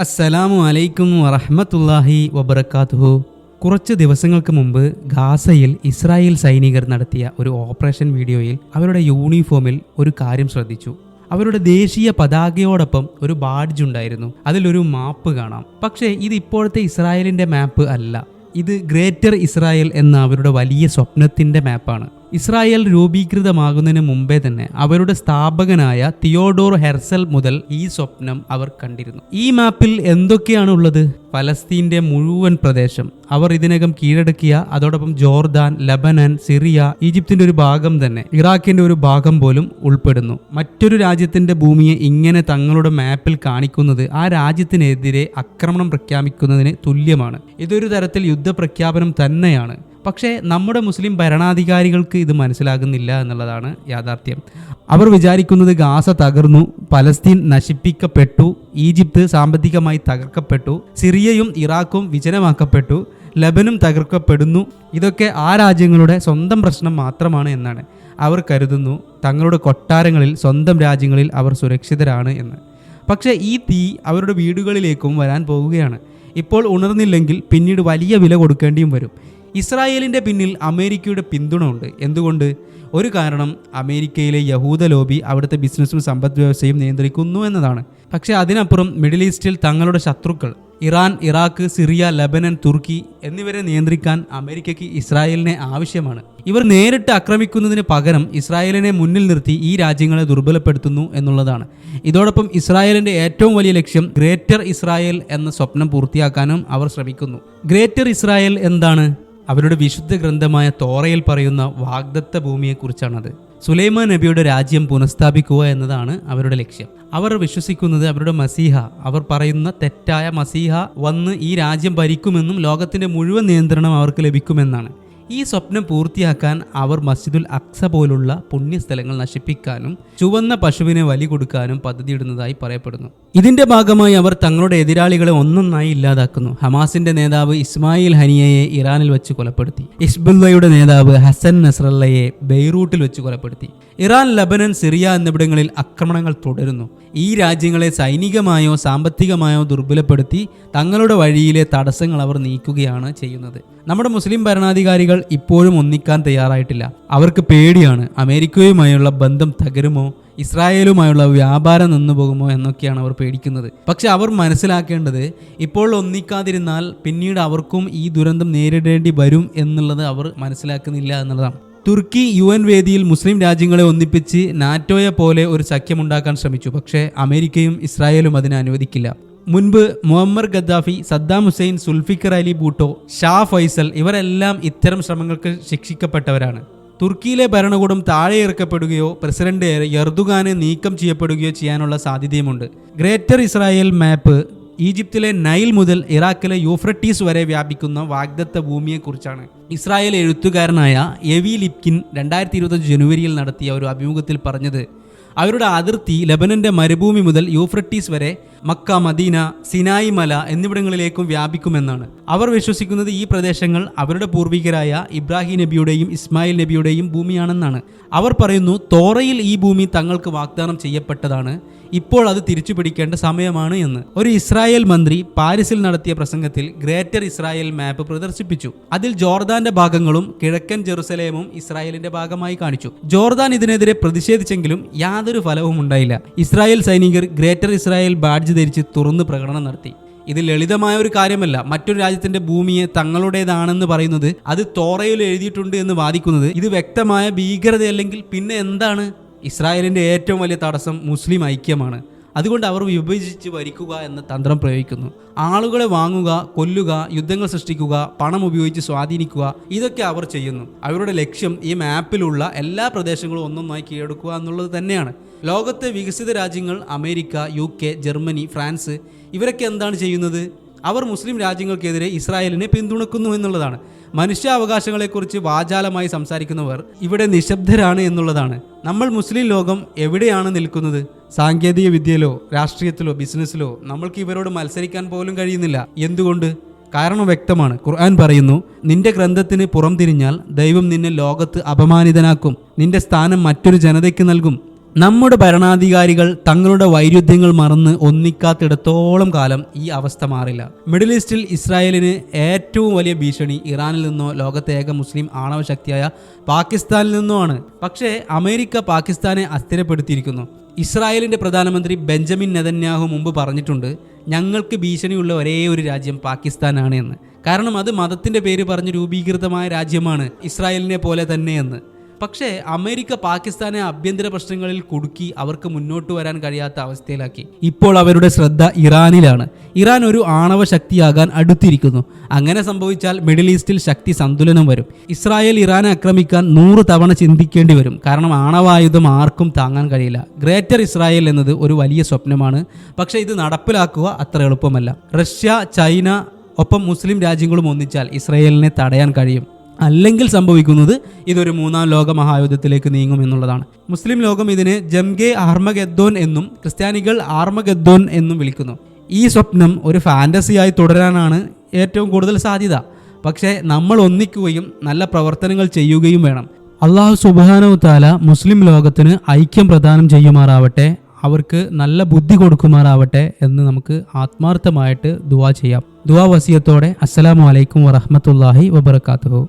അസ്സലാമു അലൈക്കും വറഹമത്തല്ലാഹി വബർക്കാത്തുഹു കുറച്ച് ദിവസങ്ങൾക്ക് മുമ്പ് ഗാസയിൽ ഇസ്രായേൽ സൈനികർ നടത്തിയ ഒരു ഓപ്പറേഷൻ വീഡിയോയിൽ അവരുടെ യൂണിഫോമിൽ ഒരു കാര്യം ശ്രദ്ധിച്ചു. അവരുടെ ദേശീയ പതാകയോടൊപ്പം ഒരു ബാഡ്ജ് ഉണ്ടായിരുന്നു. അതിലൊരു മാപ്പ് കാണാം. പക്ഷേ ഇത് ഇപ്പോഴത്തെ ഇസ്രായേലിന്റെ മാപ്പ് അല്ല. ഇത് ഗ്രേറ്റർ ഇസ്രായേൽ എന്ന അവരുടെ വലിയ സ്വപ്നത്തിന്റെ മാപ്പാണ്. ഇസ്രായേൽ രൂപീകൃതമാകുന്നതിന് മുമ്പേ തന്നെ അവരുടെ സ്ഥാപകനായ തിയോഡോർ ഹെർസൽ മുതൽ ഈ സ്വപ്നം അവർ കണ്ടിരുന്നു. ഈ മാപ്പിൽ എന്തൊക്കെയാണ് ഉള്ളത്? ഫലസ്തീന്റെ മുഴുവൻ പ്രദേശം. അവർ ഇതിനകം കീഴടക്കിയ അതോടൊപ്പം ജോർദാൻ ലബനൻ സിറിയ ഈജിപ്തിന്റെ ഒരു ഭാഗം തന്നെ ഇറാഖിന്റെ ഒരു ഭാഗം പോലും ഉൾപ്പെടുന്നു. മറ്റൊരു രാജ്യത്തിന്റെ ഭൂമിയെ ഇങ്ങനെ തങ്ങളുടെ മാപ്പിൽ കാണിക്കുന്നത് ആ രാജ്യത്തിനെതിരെ ആക്രമണം പ്രഖ്യാപിക്കുന്നതിന് തുല്യമാണ്. ഇതൊരു തരത്തിൽ യുദ്ധപ്രഖ്യാപനം തന്നെയാണ്. പക്ഷേ നമ്മുടെ മുസ്ലിം ഭരണാധികാരികൾക്ക് ഇത് മനസ്സിലാകുന്നില്ല എന്നുള്ളതാണ് യാഥാർത്ഥ്യം. അവർ വിചാരിക്കുന്നത് ഗാസ തകർന്നു പലസ്തീൻ നശിപ്പിക്കപ്പെട്ടു ഈജിപ്ത് സാമ്പത്തികമായി തകർക്കപ്പെട്ടു സിറിയയും ഇറാഖും വിജനമാക്കപ്പെട്ടു ലബനും തകർക്കപ്പെടുന്നു. ഇതൊക്കെ ആ രാജ്യങ്ങളുടെ സ്വന്തം പ്രശ്നം മാത്രമാണ് എന്നാണ് അവർ കരുതുന്നു. തങ്ങളുടെ കൊട്ടാരങ്ങളിൽ സ്വന്തം രാജ്യങ്ങളിൽ അവർ സുരക്ഷിതരാണ് എന്ന്. പക്ഷേ ഈ തീ അവരുടെ വീടുകളിലേക്കും വരാൻ പോവുകയാണ്. ഇപ്പോൾ ഉണർന്നില്ലെങ്കിൽ പിന്നീട് വലിയ വില കൊടുക്കേണ്ടിയും വരും. ഇസ്രായേലിന്റെ പിന്നിൽ അമേരിക്കയുടെ പിന്തുണ ഉണ്ട്. എന്തുകൊണ്ട്? ഒരു കാരണം അമേരിക്കയിലെ യഹൂദ ലോബി അവിടുത്തെ ബിസിനസ്സും സമ്പദ് വ്യവസ്ഥയും നിയന്ത്രിക്കുന്നു എന്നതാണ്. പക്ഷേ അതിനപ്പുറം മിഡിൽ ഈസ്റ്റിൽ തങ്ങളുടെ ശത്രുക്കൾ Iran Iraq Syria Lebanon Turkey എന്നിവരെ നിയന്ത്രിക്കാൻ അമേരിക്കയ്ക്ക് ഇസ്രായേലിനെ ആവശ്യമാണ്. ഇവർ നേരിട്ട് ആക്രമിക്കുന്നതിന് പകരം ഇസ്രായേലിനെ മുന്നിൽ നിർത്തി ഈ രാജ്യങ്ങളെ ദുർബലപ്പെടുത്തുന്നു എന്നുള്ളതാണ്. ഇതോടൊപ്പം ഇസ്രായേലിന്റെ ഏറ്റവും വലിയ ലക്ഷ്യം ഗ്രേറ്റർ ഇസ്രായേൽ എന്ന സ്വപ്നം പൂർത്തിയാക്കാനും അവർ ശ്രമിക്കുന്നു. ഗ്രേറ്റർ ഇസ്രായേൽ എന്താണ്? അവരുടെ വിശുദ്ധ ഗ്രന്ഥമായ തോറയിൽ പറയുന്ന വാഗ്ദത്ത ഭൂമിയെക്കുറിച്ചാണത് സുലൈമാൻ നബിയുടെ രാജ്യം പുനഃസ്ഥാപിക്കുക എന്നതാണ് അവരുടെ ലക്ഷ്യം. അവർ വിശ്വസിക്കുന്നത് അവരുടെ മസീഹ അവർ പറയുന്ന തെറ്റായ മസീഹ വന്ന് ഈ രാജ്യം ഭരിക്കുമെന്നും ലോകത്തിന്റെ മുഴുവൻ നിയന്ത്രണം അവർക്ക് ലഭിക്കുമെന്നാണ്. ഈ സ്വപ്നം പൂർത്തിയാക്കാൻ അവർ മസ്ജിദുൽ അക്സ പോലുള്ള പുണ്യസ്ഥലങ്ങൾ നശിപ്പിക്കാനും ചുവന്ന പശുവിനെ വലി കൊടുക്കാനും പദ്ധതിയിടുന്നതായി പറയപ്പെടുന്നു. ഇതിന്റെ ഭാഗമായി അവർ തങ്ങളുടെ എതിരാളികളെ ഒന്നൊന്നായി ഇല്ലാതാക്കുന്നു. ഹമാസിന്റെ നേതാവ് ഇസ്മായിൽ ഹനിയയെ ഇറാനിൽ വെച്ച് കൊലപ്പെടുത്തി. ഇസ്ബുല്ലയുടെ നേതാവ് ഹസൻ നസ്രല്ലയെ ബെയ്റൂട്ടിൽ വെച്ച് കൊലപ്പെടുത്തി. ഇറാൻ ലബനൻ സിറിയ എന്നിവിടങ്ങളിൽ ആക്രമണങ്ങൾ തുടരുന്നു. ഈ രാജ്യങ്ങളെ സൈനികമായോ സാമ്പത്തികമായോ ദുർബലപ്പെടുത്തി തങ്ങളുടെ വഴിയിലെ തടസ്സങ്ങൾ അവർ നീക്കുകയാണ് ചെയ്യുന്നത്. നമ്മുടെ മുസ്ലിം ഭരണാധികാരികൾ ഇപ്പോഴും ഒന്നിക്കാൻ തയ്യാറായിട്ടില്ല. അവർക്ക് പേടിയാണ് അമേരിക്കയുമായുള്ള ബന്ധം തകരുമോ ഇസ്രായേലുമായുള്ള വ്യാപാരം നിന്നു പോകുമോ എന്നൊക്കെയാണ് അവർ പേടിക്കുന്നത്. പക്ഷെ അവർ മനസ്സിലാക്കേണ്ടത് ഇപ്പോൾ ഒന്നിക്കാതിരുന്നാൽ പിന്നീട് അവർക്കും ഈ ദുരന്തം നേരിടേണ്ടി വരും എന്നുള്ളത് അവർ മനസ്സിലാക്കുന്നില്ല എന്നുള്ളതാണ്. തുർക്കി യു എൻ വേദിയിൽ മുസ്ലിം രാജ്യങ്ങളെ ഒന്നിപ്പിച്ച് നാറ്റോയെ പോലെ ഒരു സഖ്യമുണ്ടാക്കാൻ ശ്രമിച്ചു. പക്ഷേ അമേരിക്കയും ഇസ്രായേലും അതിനെ അനുവദിക്കില്ല. മുൻപ് Muammar Gaddafi Saddam Hussein Zulfikar Ali Bhutto Shah Faisal ഇവരെല്ലാം ഇത്തരം ശ്രമങ്ങൾക്ക് ശിക്ഷിക്കപ്പെട്ടവരാണ്. തുർക്കിയിലെ ഭരണകൂടം താഴെ ഇറക്കപ്പെടുകയോ പ്രസിഡന്റ് എർദുഗാനെ നീക്കം ചെയ്യപ്പെടുകയോ ചെയ്യാനുള്ള സാധ്യതയുമുണ്ട്. ഗ്രേറ്റർ ഇസ്രായേൽ മാപ്പ് ഈജിപ്തിലെ നൈൽ മുതൽ ഇറാഖിലെ യൂഫ്രട്ടീസ് വരെ വ്യാപിക്കുന്ന വാഗ്ദത്ത ഭൂമിയെക്കുറിച്ചാണ്. ഇസ്രായേൽ എഴുത്തുകാരനായ എവി ലിപ്കിൻ രണ്ടായിരത്തി ഇരുപത്തി ജനുവരിയിൽ നടത്തിയ ഒരു അഭിമുഖത്തിൽ പറഞ്ഞത് അവരുടെ അതിർത്തി ലബനന്റെ മരുഭൂമി മുതൽ യൂഫ്രട്ടീസ് വരെ മക്ക മദീന സിനായി മല എന്നിവിടങ്ങളിലേക്കും വ്യാപിക്കുമെന്നാണ്. അവർ വിശ്വസിക്കുന്നത് ഈ പ്രദേശങ്ങൾ അവരുടെ പൂർവികരായ ഇബ്രാഹിം നബിയുടെയും ഇസ്മായിൽ നബിയുടെയും ഭൂമിയാണെന്നാണ്. അവർ പറയുന്നു തോറയിൽ ഈ ഭൂമി തങ്ങൾക്ക് വാഗ്ദാനം ചെയ്യപ്പെട്ടതാണ്. ഇപ്പോൾ അത് തിരിച്ചു പിടിക്കേണ്ട സമയമാണ് എന്ന്. ഒരു ഇസ്രായേൽ മന്ത്രി പാരീസിൽ നടത്തിയ പ്രസംഗത്തിൽ ഗ്രേറ്റർ ഇസ്രായേൽ മാപ്പ് പ്രദർശിപ്പിച്ചു. അതിൽ ജോർദാന്റെ ഭാഗങ്ങളും കിഴക്കൻ ജെറുസലേമും ഇസ്രായേലിന്റെ ഭാഗമായി കാണിച്ചു. ജോർദാൻ ഇതിനെതിരെ പ്രതിഷേധിച്ചെങ്കിലും യാതൊരു ഫലവും ഉണ്ടായില്ല. ഇസ്രായേൽ സൈനികർ ഗ്രേറ്റർ ഇസ്രായേൽ ബാഡ്ജ് ധരിച്ച് തുറന്ന് പ്രകടനം നടത്തി. ഇത് ലളിതമായ ഒരു കാര്യമല്ല. മറ്റൊരു രാജ്യത്തിന്റെ ഭൂമിയെ തങ്ങളുടേതാണെന്ന് പറയുന്നത് അത് തോറയിൽ എഴുതിയിട്ടുണ്ട് എന്ന് വാദിക്കുന്നത് ഇത് വ്യക്തമായ ഭീകരതയല്ലെങ്കിൽ പിന്നെ എന്താണ്? ഇസ്രായേലിന്റെ ഏറ്റവും വലിയ തടസ്സം മുസ്ലിം ഐക്യമാണ്. അതുകൊണ്ട് അവർ വിഭജിച്ച് ഭരിക്കുക എന്ന തന്ത്രം പ്രയോഗിക്കുന്നു. ആളുകളെ വാങ്ങുക കൊല്ലുക യുദ്ധങ്ങൾ സൃഷ്ടിക്കുക പണം ഉപയോഗിച്ച് സ്വാധീനിക്കുക ഇതൊക്കെ അവർ ചെയ്യുന്നു. അവരുടെ ലക്ഷ്യം ഈ മാപ്പിലുള്ള എല്ലാ പ്രദേശങ്ങളും ഒന്നൊന്നായി കീഴടക്കുക എന്നുള്ളത് തന്നെയാണ്. ലോകത്തെ വികസിത രാജ്യങ്ങൾ അമേരിക്ക യു ജർമ്മനി ഫ്രാൻസ് ഇവരൊക്കെ എന്താണ് ചെയ്യുന്നത്? അവർ മുസ്ലിം രാജ്യങ്ങൾക്കെതിരെ ഇസ്രായേലിനെ പിന്തുണക്കുന്നു എന്നുള്ളതാണ്. മനുഷ്യാവകാശങ്ങളെക്കുറിച്ച് വാചാലമായി സംസാരിക്കുന്നവർ ഇവിടെ നിശബ്ദരാണ് എന്നുള്ളതാണ്. നമ്മൾ മുസ്ലിം ലോകം എവിടെയാണ് നിൽക്കുന്നത്? സാങ്കേതിക വിദ്യയിലോ രാഷ്ട്രീയത്തിലോ ബിസിനസ്സിലോ നമ്മൾക്ക് ഇവരോട് മത്സരിക്കാൻ പോലും കഴിയുന്നില്ല. എന്തുകൊണ്ട്? കാരണം വ്യക്തമാണ്. ഖുർആൻ പറയുന്നു നിന്റെ ഗ്രന്ഥത്തിന് പുറം തിരിഞ്ഞാൽ ദൈവം നിന്നെ ലോകത്ത് അപമാനിതനാക്കും. നിന്റെ സ്ഥാനം മറ്റൊരു ജനതയ്ക്ക് നൽകും. നമ്മുടെ ഭരണാധികാരികൾ തങ്ങളുടെ വൈരുദ്ധ്യങ്ങൾ മറന്ന് ഒന്നിക്കാത്തിടത്തോളം കാലം ഈ അവസ്ഥ മാറില്ല. മിഡിൽ ഈസ്റ്റിൽ ഇസ്രായേലിന് ഏറ്റവും വലിയ ഭീഷണി ഇറാനിൽ നിന്നോ ലോകത്തെ ഏക മുസ്ലിം ആണവ ശക്തിയായ പാകിസ്ഥാനിൽ നിന്നോ ആണ്. പക്ഷേ അമേരിക്ക പാകിസ്ഥാനെ അസ്ഥിരപ്പെടുത്തിയിരിക്കുന്നു. ഇസ്രായേലിന്റെ പ്രധാനമന്ത്രി ബെഞ്ചമിൻ നെതന്യാഹു മുമ്പ് പറഞ്ഞിട്ടുണ്ട് ഞങ്ങൾക്ക് ഭീഷണിയുള്ള ഒരേ ഒരു രാജ്യം പാകിസ്ഥാനാണ് എന്ന്. കാരണം അത് മതത്തിന്റെ പേര് പറഞ്ഞ് രൂപീകൃതമായ രാജ്യമാണ് ഇസ്രായേലിനെ പോലെ തന്നെയെന്ന് പക്ഷേ അമേരിക്ക പാകിസ്ഥാനെ ആഭ്യന്തര പ്രശ്നങ്ങളിൽ കുടുക്കി അവർക്ക് മുന്നോട്ട് വരാൻ കഴിയാത്ത അവസ്ഥയിലാക്കി. ഇപ്പോൾ അവരുടെ ശ്രദ്ധ ഇറാനിലാണ്. ഇറാൻ ഒരു ആണവ ശക്തിയാകാൻ അടുത്തിരിക്കുന്നു. അങ്ങനെ സംഭവിച്ചാൽ മിഡിൽ ഈസ്റ്റിൽ ശക്തി സന്തുലനം വരും. ഇസ്രായേൽ ഇറാനെ ആക്രമിക്കാൻ നൂറ് തവണ ചിന്തിക്കേണ്ടി വരും. കാരണം ആണവായുധം ആർക്കും താങ്ങാൻ കഴിയില്ല. ഗ്രേറ്റർ ഇസ്രായേൽ എന്നത് ഒരു വലിയ സ്വപ്നമാണ്. പക്ഷേ ഇത് നടപ്പിലാക്കുക അത്ര എളുപ്പമല്ല. റഷ്യ ചൈന ഒപ്പം മുസ്ലിം രാജ്യങ്ങളും ഒന്നിച്ചാൽ ഇസ്രായേലിനെ തടയാൻ കഴിയും. അല്ലെങ്കിൽ സംഭവിക്കുന്നത് ഇതൊരു മൂന്നാം ലോക മഹായുദ്ധത്തിലേക്ക് നീങ്ങും എന്നുള്ളതാണ്. മുസ്ലിം ലോകം ഇതിനെ ജംഗെ ആർമഗെദ്ദോൻ എന്നും ക്രിസ്ത്യാനികൾ ആർമഗെദ്ദോൻ എന്നും വിളിക്കുന്നു. ഈ സ്വപ്നം ഒരു ഫാന്റസിയായി തുടരാനാണ് ഏറ്റവും കൂടുതൽ സാധ്യത. പക്ഷേ നമ്മൾ ഒന്നിക്കുകയും നല്ല പ്രവർത്തനങ്ങൾ ചെയ്യുകയും വേണം. അള്ളാഹു താല മുസ്ലിം ലോകത്തിന് ഐക്യം പ്രദാനം ചെയ്യുമാറാവട്ടെ അവർക്ക് നല്ല ബുദ്ധി കൊടുക്കുമാറാവട്ടെ എന്ന് നമുക്ക് ആത്മാർത്ഥമായിട്ട് ദുവാ ചെയ്യാം. ദുവാ വസിയത്തോടെ അസ്സലാമു അലൈക്കും വറഹമത്തല്ലാഹി വബർക്കാത്തുഹു